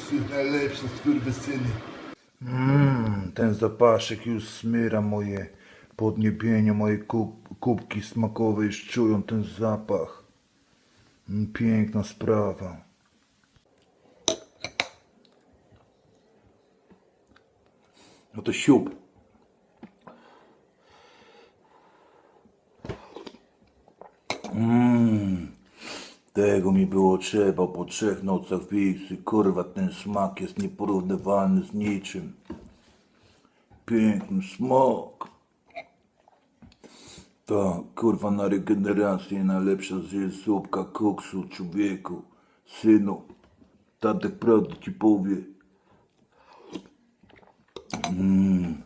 koksy najlepsze skurwysyny. Mmm, ten zapaszek już smyra moje podniebienie, moje kub, kubki smakowe już czują ten zapach. Mm, piękna sprawa. No to siup. Mmm, tego mi było trzeba po trzech nocach Wiksy. Kurwa, ten smak jest nieporównywalny z niczym. Piękny smak. Tak, kurwa, na regenerację najlepsza jest zupka koksu, człowieku, synu. Tatek prawdę ci powie. Mm.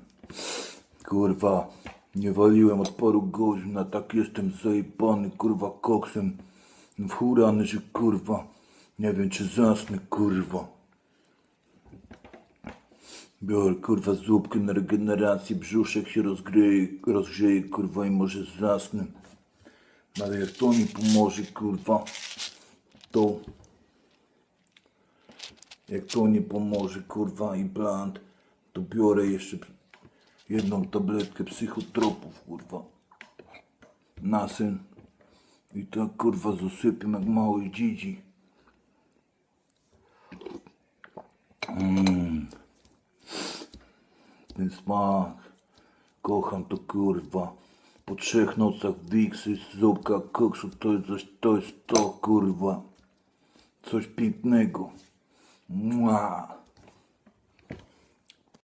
Kurwa, nie waliłem od paru godzin, a tak jestem zajebany, kurwa, koksem. Wchórany, że kurwa, nie wiem czy zasnę, kurwa. Biorę, kurwa, zupkę na regenerację, brzuszek się rozgrzeje, rozgrzeje, kurwa, i może zasnę. Ale jak to mi pomoże, kurwa, to... Jak to nie pomoże, kurwa, i bland, to biorę jeszcze jedną tabletkę psychotropów, kurwa. Na sen. I tak, kurwa, zasypiam jak mały dzidzi. Mm. Ten smak. Kocham to, kurwa. Po trzech nocach Wiksy, zupka koksu, to jest coś, to jest to, kurwa. Coś pięknego. Mua.